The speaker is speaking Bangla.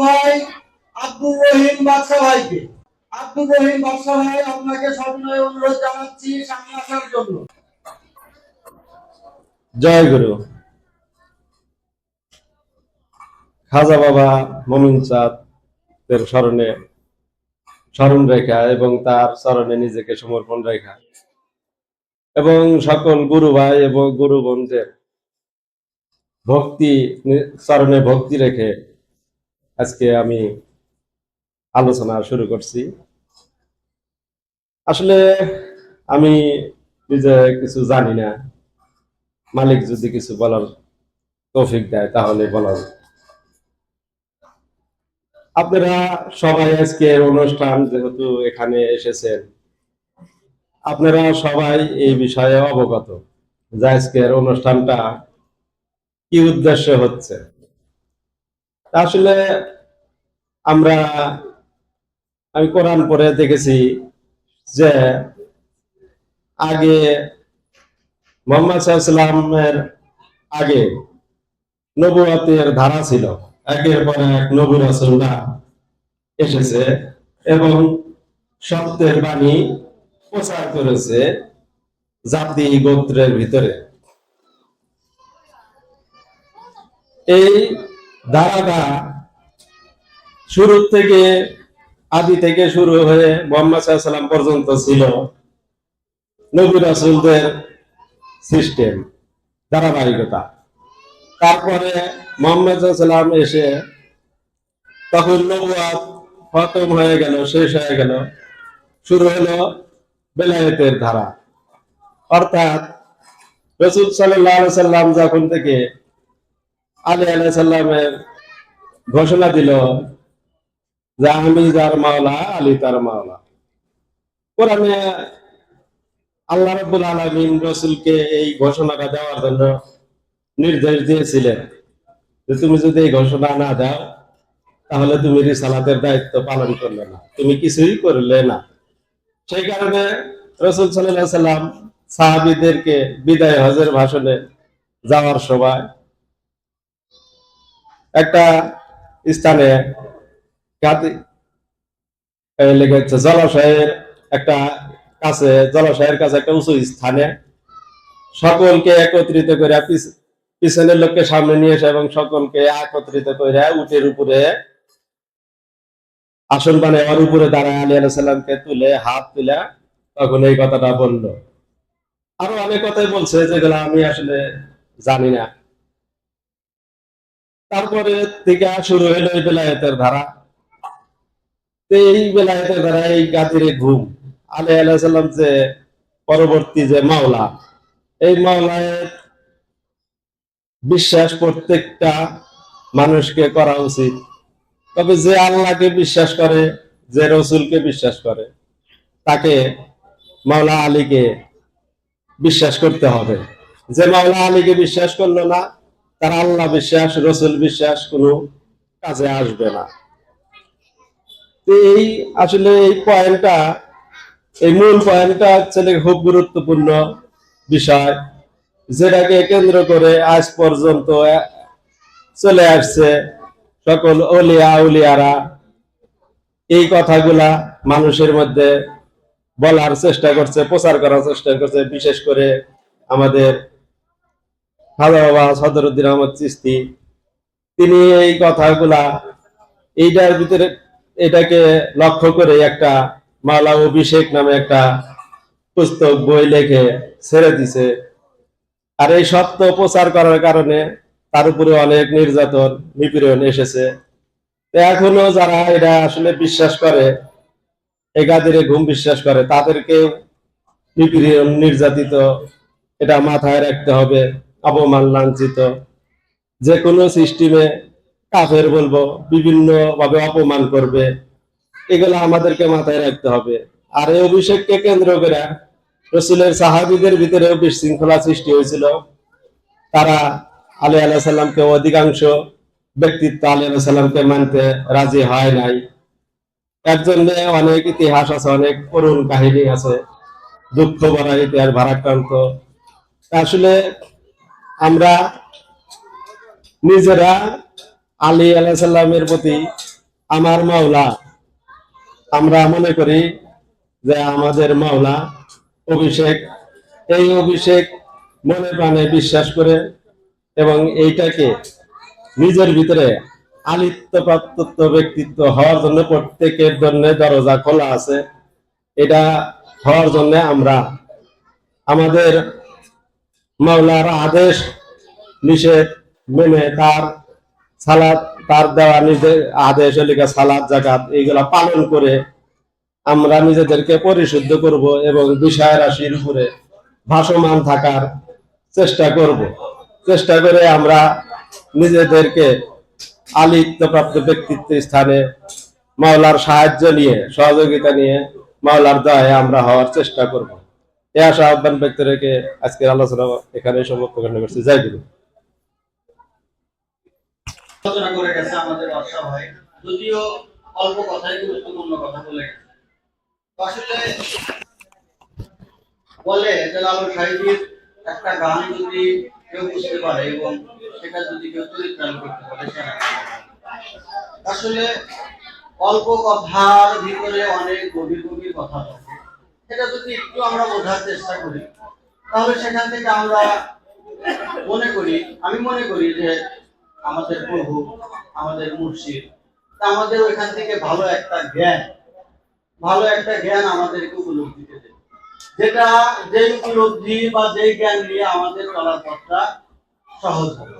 ভাই, আব্দুর রহিম ভাইকে আব্দুর রহিম ভাই আপনাকে সবিনয় অনুরোধ জানাচ্ছি সামনে আসার জন্য। জয় গুরু। খাজা বাবা মমিন চাঁদ এর স্মরণে স্মরণ রেখা এবং তার স্মরণে নিজেকে সমর্পণ রেখা এবং সকল গুরু ভাই এবং গুরু বন্ধের ভক্তি চরণে ভক্তি রেখে আজকে আমি আলোচনা শুরু করছি। আসলে আমি নিজে কিছু জানি না। মালিক যদি কিছু বলার তৌফিক দেয়, তাহলে বলার। আপনারা সবাই আজকে অনুষ্ঠান যেহেতু এখানে এসেছেন, আপনারা সবাই এই বিষয়ে অবগত যে আজকের অনুষ্ঠানটা কি উদ্দেশ্যে হচ্ছে। আসলে আমরা, আমি কোরআন পরে দেখেছি যে আগে মোহাম্মদ আগে নবুয়াতের ধারা ছিল। একের পর এক নবী রাসূলরা এসেছে এবং সত্যের বাণী প্রচার করেছে জাতি গোত্রের ভিতরে। এই ধারাটা শুরু থেকে, আদি থেকে শুরু হয়ে মোহাম্মদ সাল্লাম পর্যন্ত ছিল নবী রাসূলদের সিস্টেম, ধারাবাহিকতা। তারপরে মোহাম্মদ সাল্লাম এসে তখন নবুয়াত খতম হয়ে গেল, শেষ হয়ে গেল। শুরু হলো বেলায়েতের ধারা। অর্থাৎ রসুল সাল্লাম যখন থেকে আলী আলাহ সাল্লামের ঘোষণা দিল যে আমি যার মাওলা, আলী তার মাওলা। কোরআনে আল্লাহ রব্বুল আলমিন রসুলকে এই ঘোষণাটা দেওয়ার জন্য নির্দেশ দিয়েছিলেন যে তুমি যদি এই ঘোষণা না দাও, তাহলে তুমি রিসালাতের দায়িত্ব পালন করলে না। তুমি কিছুই করলে না। সেই কারণে রসুল সাল্লাহ সাল্লাম সাহাবিদেরকে বিদায় হজের ভাষণে যাওয়ার সময় একটা স্থানে লেগেছে জলাশয়ের একটা কাছে, জলাশয়ের কাছে একটা উঁচু স্থানে সকলকে একত্রিত করে পিছ- পিছনের লোককে সামনে নিয়ে এসে এবং সকলকে একত্রিত করে উটের উপরে, আসন বানায় ওর উপরে দাঁড়ায় আলী আলাহ সাল্লামকে তুলে, হাত তুলে তখন এই কথাটা বলল। আরও অনেক কথাই বলছে যেগুলো আমি আসলে জানি না। তারপরে থেকে শুরু হলো এই বেলায়েতের ধারা। এই বেলায়েতের ধারা এই গাতির ঘুম। আলী আলাহ সাল্লাম যে পরবর্তী যে মাওলা, এই মাওলায় বিশ্বাস প্রত্যেকটা মানুষকে করা উচিত। তবে যে আল্লাহকে বিশ্বাস করে, যে রসুলকে বিশ্বাস করে, তাকে মাওলা আলীকে বিশ্বাস করতে হবে। যে মাওলা আলীকে বিশ্বাস করল না তার আল্লাহ বিশ্বাস, রসুল বিশ্বাস কোনো কাজে আসবে না। এই আসলে এই পয়েন্টটা, এই মূল পয়েন্টটা আসলে খুব গুরুত্বপূর্ণ বিষয়, যেটাকে কেন্দ্র করে আজ পর্যন্ত চলে আসছে সকল অলিয়া উলিয়ারা। এই কথাগুলা মানুষের মধ্যে বলার চেষ্টা করছে, প্রচার করার চেষ্টা করছে, বিশেষ করে আমাদের খাজা বাবা সদরুদ্দিন আহমদ চিস্তি তিনি এই কথাগুলা এইটার ভিতরে এটাকে লক্ষ্য করে একটা মালা অভিষেক নামে একটা পুস্তক, বই লেখে, ছেড়ে দিছে। আর এই সত্য প্রচার করার কারণে তার উপরে অনেক নির্যাতন, নিপীড়ন এসেছে। এখনও যারা এটা আসলে বিশ্বাস করে, একাদের ঘুম বিশ্বাস করে তাদেরকে নিপীড়ন, নির্যাতিত এটা মাথায় রাখতে হবে। অপমান লাঞ্ছিত যে কোনো সিস্টেমে কাফের বলব বিভিন্ন ভাবে অপমান করবে। এগুলো আমাদেরকে মাথায় রাখতে হবে। আর এই অভিষেককে কেন্দ্র করে রসুলের সাহাবিদের ভিতরে বিশৃঙ্খলা সৃষ্টি হয়েছিল। তারা আলী আলাহ সাল্লামকে অধিকাংশ ব্যক্তিত্ব আলী আলাহ সাল্লামকে মানতে রাজি হয় নাই। এর জন্য অনেক ইতিহাস আছে, অনেক করুণ কাহিনী আছে, দুঃখ ভরা ইতিহাস ভারাক্রান্ত। আসলে আমরা নিজেরা আলী আলাইসাল্লামের প্রতি আমার মাওলা, আমরা মনে করি যে আমাদের মাওলা অভিষেক। এই অভিষেক মনে প্রাণে বিশ্বাস করে এবং এইটাকে নিজের ভিতরে আলিত্য প্রাপ্তত্ব ব্যক্তিত্ব হওয়ার জন্য প্রত্যেকের জন্য দরজা খোলা আছে। এটা হওয়ার জন্য আমরা আমাদের মাওলার আদেশ নিষেধ মেনে তার সালাদ তার দেওয়া নিজের আদেশ এলাকা সালাদ জাকাত এইগুলা পালন করে আমরা নিজেদেরকে পরিশুদ্ধ করব এবং বিষয় রাশির উপরে ভাসমান থাকার চেষ্টা করব। চেষ্টা করে আমরা নিজেদেরকে আলিত্য প্রাপ্ত ব্যক্তিত্ব স্থানে মাওলার সাহায্য নিয়ে, সহযোগিতা নিয়ে মাওলার দয়ে আমরা হওয়ার চেষ্টা করব। এ আশা আহ্বান ব্যক্তি রেখে আজকের আলোচনা এখানে সমাপ্ত করতে যাই দিন আলোচনা করে গেছে আমাদের বর্ষা যদিও অল্প কথাই গুরুত্বপূর্ণ কথা বলে আসলে একটা গান যদি কেউ বুঝতে পারে এবং সেটা যদি কেউ আসলে অল্প কথার ভিতরে অনেক গভীর গভীর কথা থাকে সেটা যদি একটু আমরা বোঝার চেষ্টা করি, তাহলে সেখান থেকে আমরা মনে করি, আমি মনে করি যে আমাদের প্রভু, আমাদের মুর্শিদ আমাদের ওইখান থেকে ভালো একটা জ্ঞান, ভালো একটা জ্ঞান আমাদেরকে উপলব্ধিতে দেবে। যেটা, যে উপলব্ধি বা যে জ্ঞান নিয়ে আমাদের চলার পথটা সহজ হবে।